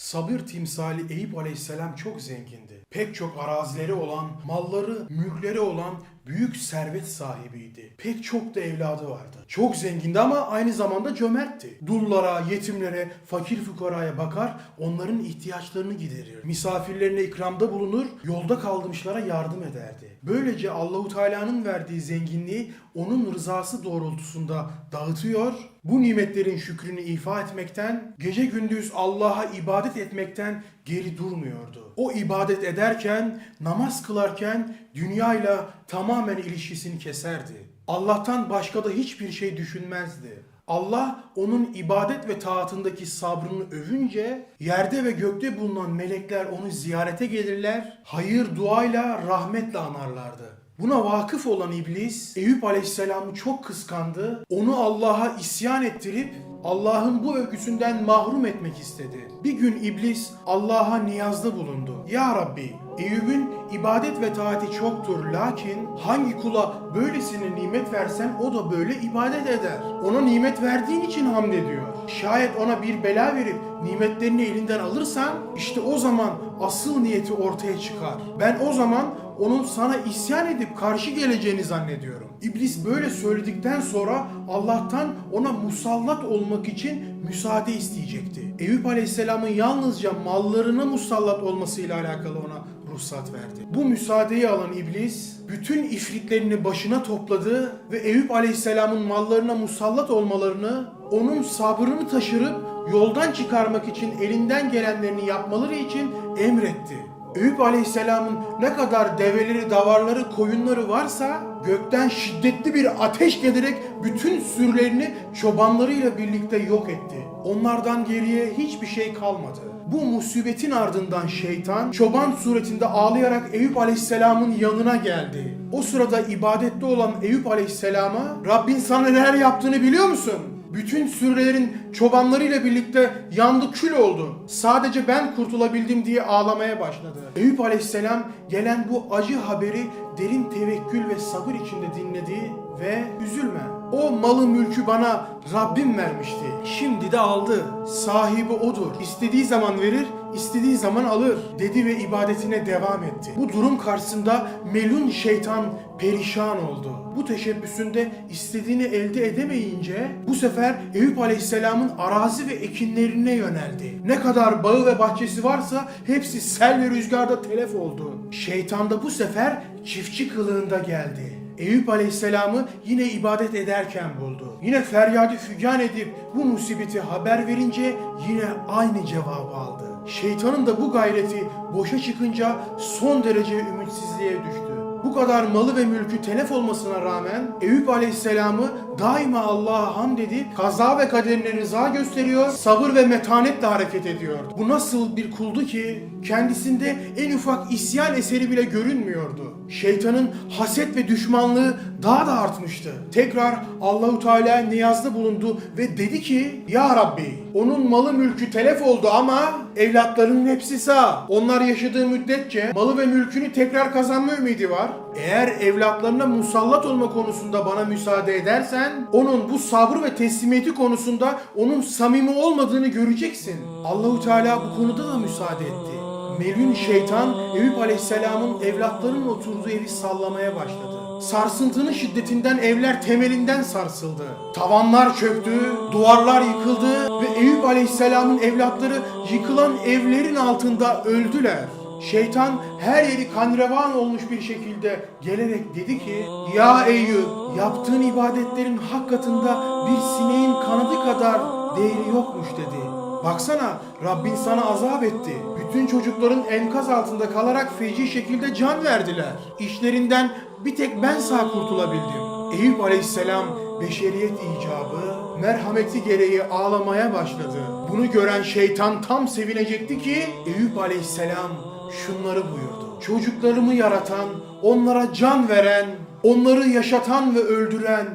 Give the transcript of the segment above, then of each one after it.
Sabır timsali Eyüp Aleyhisselam çok zengindi. Pek çok arazileri olan, malları, mülkleri olan büyük servet sahibiydi. Pek çok da evladı vardı. Çok zengindi ama aynı zamanda cömertti. Dullara, yetimlere, fakir fukaraya bakar, onların ihtiyaçlarını giderir. Misafirlerine ikramda bulunur, yolda kalmışlara yardım ederdi. Böylece Allahu Teala'nın verdiği zenginliği onun rızası doğrultusunda dağıtıyor. Bu nimetlerin şükrünü ifa etmekten, gece gündüz Allah'a ibadet etmekten geri durmuyordu. O ibadet ederken, namaz kılarken dünyayla tamamen ilişkisini keserdi. Allah'tan başka da hiçbir şey düşünmezdi. Allah onun ibadet ve taatındaki sabrını övünce yerde ve gökte bulunan melekler onu ziyarete gelirler, hayır duayla rahmetle anarlardı. Buna vakıf olan iblis Eyüp Aleyhisselam'ı çok kıskandı. Onu Allah'a isyan ettirip Allah'ın bu övgüsünden mahrum etmek istedi. Bir gün iblis Allah'a niyazda bulundu. Ya Rabbi Eyüp'ün ibadet ve taati çoktur lakin hangi kula böylesine nimet versen o da böyle ibadet eder. Ona nimet verdiğin için hamd ediyor. Şayet ona bir bela verip nimetlerini elinden alırsan işte o zaman asıl niyeti ortaya çıkar. Ben o zaman onun sana isyan edip karşı geleceğini zannediyorum. İblis böyle söyledikten sonra Allah'tan ona musallat olmak için müsaade isteyecekti. Eyüp Aleyhisselam'ın yalnızca mallarına musallat olmasıyla alakalı ona ruhsat verdi. Bu müsaadeyi alan iblis bütün ifritlerini başına topladı ve Eyüp Aleyhisselam'ın mallarına musallat olmalarını, onun sabrını taşırıp yoldan çıkarmak için elinden gelenlerini yapmaları için emretti. Eyüp Aleyhisselam'ın ne kadar develeri, davarları, koyunları varsa gökten şiddetli bir ateş gelerek bütün sürülerini çobanlarıyla birlikte yok etti. Onlardan geriye hiçbir şey kalmadı. Bu musibetin ardından şeytan çoban suretinde ağlayarak Eyüp Aleyhisselam'ın yanına geldi. O sırada ibadette olan Eyüp Aleyhisselam'a Rabbin sana neler yaptığını biliyor musun? Bütün sürülerin çobanlarıyla birlikte yandı kül oldu. Sadece ben kurtulabildim diye ağlamaya başladı. Eyüp Aleyhisselam gelen bu acı haberi derin tevekkül ve sabır içinde dinledi ve üzülme. O malı mülkü bana Rabbim vermişti. Şimdi de aldı. Sahibi odur. İstediği zaman verir, istediği zaman alır dedi ve ibadetine devam etti. Bu durum karşısında melun şeytan perişan oldu. Bu teşebbüsünde istediğini elde edemeyince bu sefer Eyüp Aleyhisselam'ın arazi ve ekinlerine yöneldi. Ne kadar bağı ve bahçesi varsa hepsi sel ve rüzgarda telef oldu. Şeytan da bu sefer çiftçi kılığında geldi. Eyüp Aleyhisselam'ı yine ibadet ederken buldu. Yine feryadı fügan edip bu musibeti haber verince yine aynı cevabı aldı. Şeytanın da bu gayreti boşa çıkınca son derece ümitsizliğe düştü. Bu kadar malı ve mülkü telef olmasına rağmen Eyüp Aleyhisselam'ı daima Allah'a hamd edip kaza ve kaderine rıza gösteriyor, sabır ve metanetle hareket ediyor. Bu nasıl bir kuldu ki kendisinde en ufak isyan eseri bile görünmüyordu. Şeytanın haset ve düşmanlığı daha da artmıştı. Tekrar Allahu Teala niyazda bulundu ve dedi ki: "Ya Rabbi, onun malı mülkü telef oldu ama evlatlarının hepsi sağ. Onlar yaşadığı müddetçe malı ve mülkünü tekrar kazanma ümidi var. Eğer evlatlarına musallat olma konusunda bana müsaade edersen onun bu sabır ve teslimiyeti konusunda onun samimi olmadığını göreceksin. Allahu Teala bu konuda da müsaade etti. Melun şeytan Eyüp Aleyhisselam'ın evlatlarının oturduğu evi sallamaya başladı. Sarsıntının şiddetinden evler temelinden sarsıldı. Tavanlar çöktü, duvarlar yıkıldı ve Eyüp Aleyhisselam'ın evlatları yıkılan evlerin altında öldüler. Şeytan her yeri kanrevan olmuş bir şekilde gelerek dedi ki Ya Eyüp yaptığın ibadetlerin hak katında bir sineğin kanadı kadar değeri yokmuş dedi. Baksana Rabbin sana azap etti. Bütün çocukların enkaz altında kalarak feci şekilde can verdiler. İşlerinden bir tek ben sağ kurtulabildim. Eyüp aleyhisselam beşeriyet icabı, merhameti gereği ağlamaya başladı. Bunu gören şeytan tam sevinecekti ki Eyüp aleyhisselam şunları buyurdu. Çocuklarımı yaratan, onlara can veren, onları yaşatan ve öldüren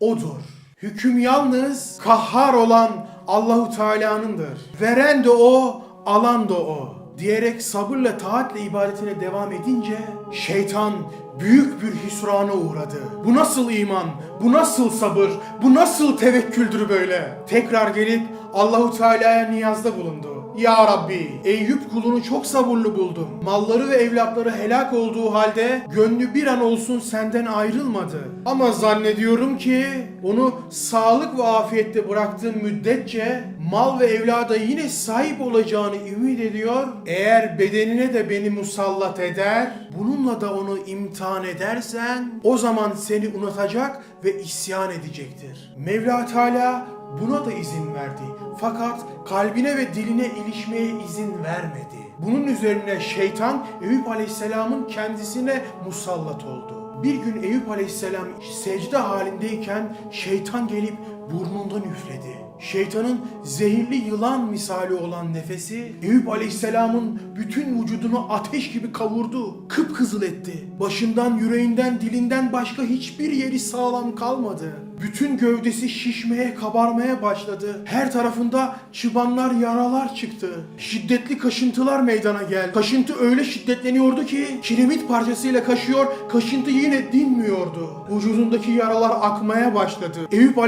O'dur. Hüküm yalnız kahhar olan Allahu Teala'nındır. Veren de O, alan da O diyerek sabırla taatle ibadetine devam edince şeytan büyük bir hüsrana uğradı. Bu nasıl iman? Bu nasıl sabır? Bu nasıl tevekküldür böyle? Tekrar gelip Allahu Teala'ya niyazda bulundu. Ya Rabbi, Eyüp kulunu çok sabırlı buldum. Malları ve evlatları helak olduğu halde gönlü bir an olsun senden ayrılmadı. Ama zannediyorum ki onu sağlık ve afiyette bıraktığım müddetçe mal ve evlada yine sahip olacağını ümit ediyor. Eğer bedenine de beni musallat eder, bununla da onu imtihan edersen o zaman seni unutacak ve isyan edecektir. Mevla Teala buna da izin verdi. Fakat kalbine ve diline ilişmeye izin vermedi. Bunun üzerine şeytan Eyüp Aleyhisselam'ın kendisine musallat oldu. Bir gün Eyüp Aleyhisselam secde halindeyken şeytan gelip burnundan üfledi. Şeytanın zehirli yılan misali olan nefesi Eyüp Aleyhisselam'ın bütün vücudunu ateş gibi kavurdu. Kıpkızıl etti. Başından, yüreğinden, dilinden başka hiçbir yeri sağlam kalmadı. Bütün gövdesi şişmeye, kabarmaya başladı. Her tarafında çıbanlar, yaralar çıktı. Şiddetli kaşıntılar meydana geldi. Kaşıntı öyle şiddetleniyordu ki kiremit parçasıyla kaşıyor, kaşıntı yine dinmiyordu. Vücudundaki yaralar akmaya başladı. Eyüp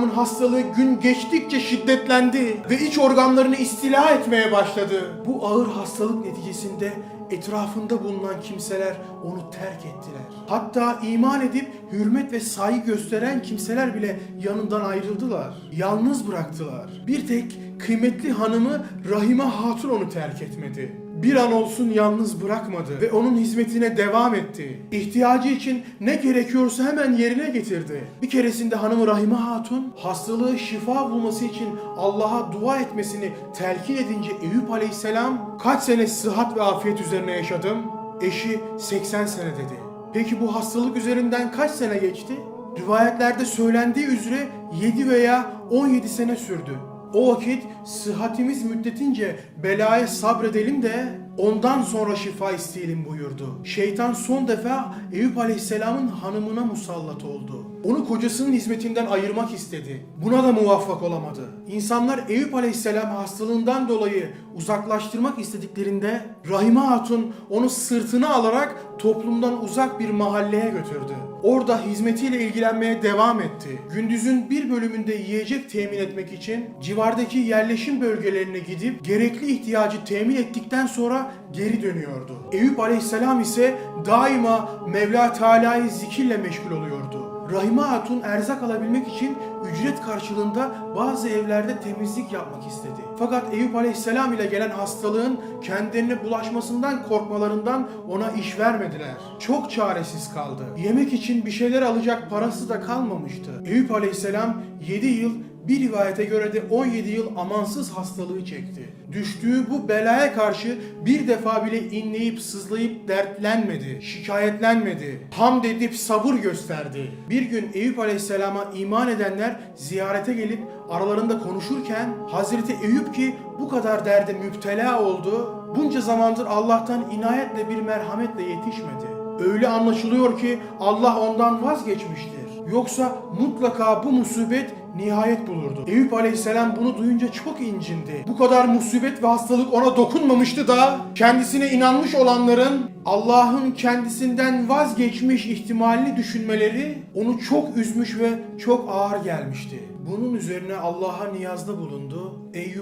Aleyhisselam'ın hastalığı gün geçtikçe şiddetlendi ve iç organlarını istila etmeye başladı. Bu ağır hastalık neticesinde etrafında bulunan kimseler onu terk ettiler. Hatta iman edip hürmet ve saygı gösteren kimseler bile yanından ayrıldılar. Yalnız bıraktılar. Bir tek kıymetli hanımı Rahime Hatun onu terk etmedi. Bir an olsun yalnız bırakmadı ve onun hizmetine devam etti. İhtiyacı için ne gerekiyorsa hemen yerine getirdi. Bir keresinde hanımı Rahime Hatun hastalığı şifa bulması için Allah'a dua etmesini telkin edince Eyüp Aleyhisselam kaç sene sıhhat ve afiyet üzerine yaşadım? Eşi 80 sene dedi. Peki bu hastalık üzerinden kaç sene geçti? Rivayetlerde söylendiği üzere 7 veya 17 sene sürdü. O vakit sıhhatimiz müddetince belaya sabredelim de ondan sonra şifa isteyelim buyurdu. Şeytan son defa Eyüp Aleyhisselam'ın hanımına musallat oldu. Onu kocasının hizmetinden ayırmak istedi. Buna da muvaffak olamadı. İnsanlar Eyüp Aleyhisselam hastalığından dolayı uzaklaştırmak istediklerinde Rahime Hatun onu sırtına alarak toplumdan uzak bir mahalleye götürdü. Orada hizmetiyle ilgilenmeye devam etti. Gündüzün bir bölümünde yiyecek temin etmek için civardaki yerleşim bölgelerine gidip gerekli ihtiyacı temin ettikten sonra geri dönüyordu. Eyüp Aleyhisselam ise daima Mevla Teala'yı zikirle meşgul oluyordu. Rahime Hatun erzak alabilmek için ücret karşılığında bazı evlerde temizlik yapmak istedi. Fakat Eyüp Aleyhisselam ile gelen hastalığın kendilerine bulaşmasından korkmalarından ona iş vermediler. Çok çaresiz kaldı. Yemek için bir şeyler alacak parası da kalmamıştı. Eyüp Aleyhisselam 7 yıl bir rivayete göre de 17 yıl amansız hastalığı çekti. Düştüğü bu belaya karşı bir defa bile inleyip sızlayıp dertlenmedi, şikayetlenmedi. Hamd edip sabır gösterdi. Bir gün Eyüp Aleyhisselam'a iman edenler ziyarete gelip aralarında konuşurken Hazreti Eyüp ki bu kadar derde müptela oldu, bunca zamandır Allah'tan inayetle bir merhametle yetişmedi. Öyle anlaşılıyor ki Allah ondan vazgeçmiştir. Yoksa mutlaka bu musibet nihayet bulurdu. Eyüp Aleyhisselam bunu duyunca çok incindi. Bu kadar musibet ve hastalık ona dokunmamıştı da kendisine inanmış olanların Allah'ın kendisinden vazgeçmiş ihtimalini düşünmeleri onu çok üzmüş ve çok ağır gelmişti. Bunun üzerine Allah'a niyazda bulundu.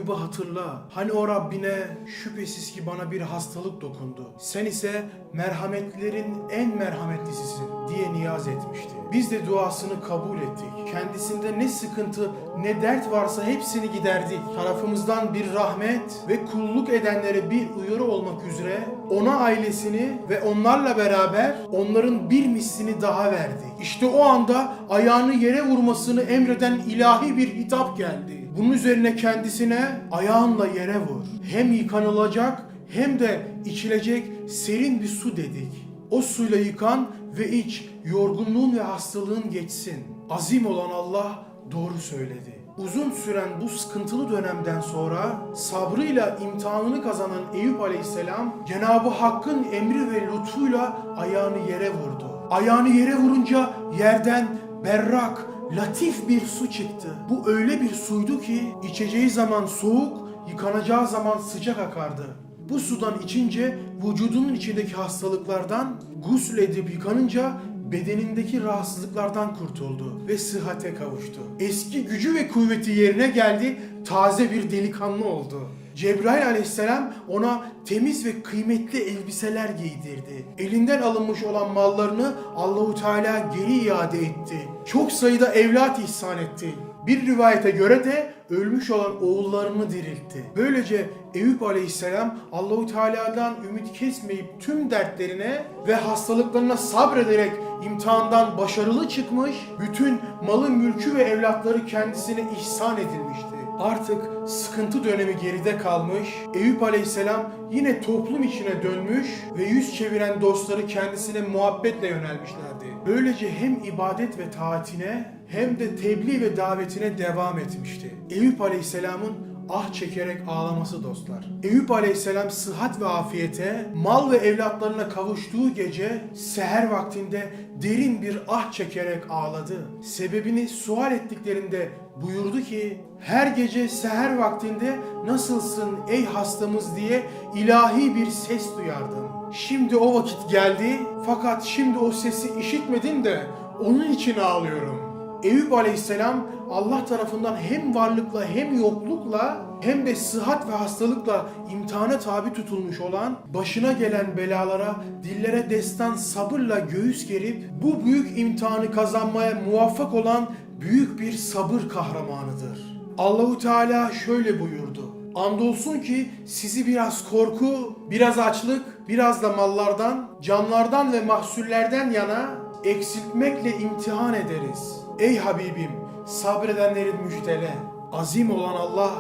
Eyyub'u hatırla. Hani o Rabbine şüphesiz ki bana bir hastalık dokundu. Sen ise merhametlerin en merhametlisisin diye niyaz etmişti. Biz de duasını kabul ettik. Kendisinde ne sıkıntı ne dert varsa hepsini giderdik. Tarafımızdan bir rahmet ve kulluk edenlere bir uyarı olmak üzere ona ailesini ve onlarla beraber onların bir mislini daha verdik. İşte o anda ayağını yere vurmasını emreden ilahi bir hitap geldi. Bunun üzerine kendisine ayağınla yere vur. Hem yıkanılacak hem de içilecek serin bir su dedik. O suyla yıkan ve iç, yorgunluğun ve hastalığın geçsin. Azim olan Allah doğru söyledi. Uzun süren bu sıkıntılı dönemden sonra sabrıyla imtihanını kazanan Eyüp Aleyhisselam Cenab-ı Hakk'ın emri ve lütfuyla ayağını yere vurdu. Ayağını yere vurunca yerden berrak, latif bir su çıktı. Bu öyle bir suydu ki içeceği zaman soğuk, yıkanacağı zaman sıcak akardı. Bu sudan içince vücudunun içindeki hastalıklardan gusül edip yıkanınca bedenindeki rahatsızlıklardan kurtuldu ve sıhhate kavuştu. Eski gücü ve kuvveti yerine geldi, taze bir delikanlı oldu. Cebrail aleyhisselam ona temiz ve kıymetli elbiseler giydirdi. Elinden alınmış olan mallarını Allahu Teala geri iade etti. Çok sayıda evlat ihsan etti. Bir rivayete göre de ölmüş olan oğullarını diriltti. Böylece Eyüp Aleyhisselam Allahu Teala'dan ümit kesmeyip tüm dertlerine ve hastalıklarına sabrederek imtihandan başarılı çıkmış, bütün malı, mülkü ve evlatları kendisine ihsan edilmişti. Artık sıkıntı dönemi geride kalmış, Eyüp Aleyhisselam yine toplum içine dönmüş ve yüz çeviren dostları kendisine muhabbetle yönelmişlerdi. Böylece hem ibadet ve taatine hem de tebliğ ve davetine devam etmişti. Eyüp Aleyhisselam'ın ah çekerek ağlaması dostlar. Eyüp Aleyhisselam sıhhat ve afiyete, mal ve evlatlarına kavuştuğu gece seher vaktinde derin bir ah çekerek ağladı. Sebebini sual ettiklerinde buyurdu ki her gece seher vaktinde nasılsın ey hastamız diye ilahi bir ses duyardım. Şimdi o vakit geldi fakat şimdi o sesi işitmedim de onun için ağlıyorum. Eyüp Aleyhisselam Allah tarafından hem varlıkla hem yoklukla hem de sıhhat ve hastalıkla imtihana tabi tutulmuş olan başına gelen belalara dillere destan sabırla göğüs gerip bu büyük imtihanı kazanmaya muvaffak olan büyük bir sabır kahramanıdır. Allahu Teala şöyle buyurdu. Andolsun ki sizi biraz korku, biraz açlık, biraz da mallardan, canlardan ve mahsullerden yana eksiltmekle imtihan ederiz. Ey Habibim, sabredenlerin müjdele. Azim olan Allah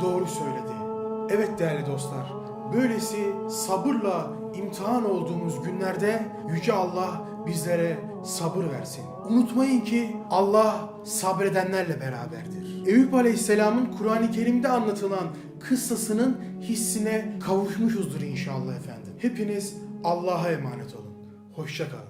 doğru söyledi. Evet değerli dostlar, böylesi sabırla imtihan olduğumuz günlerde Yüce Allah bizlere sabır versin. Unutmayın ki Allah sabredenlerle beraberdir. Eyüp Aleyhisselam'ın Kur'an-ı Kerim'de anlatılan kıssasının hissine kavuşmuşuzdur inşallah efendim. Hepiniz Allah'a emanet olun. Hoşça kalın.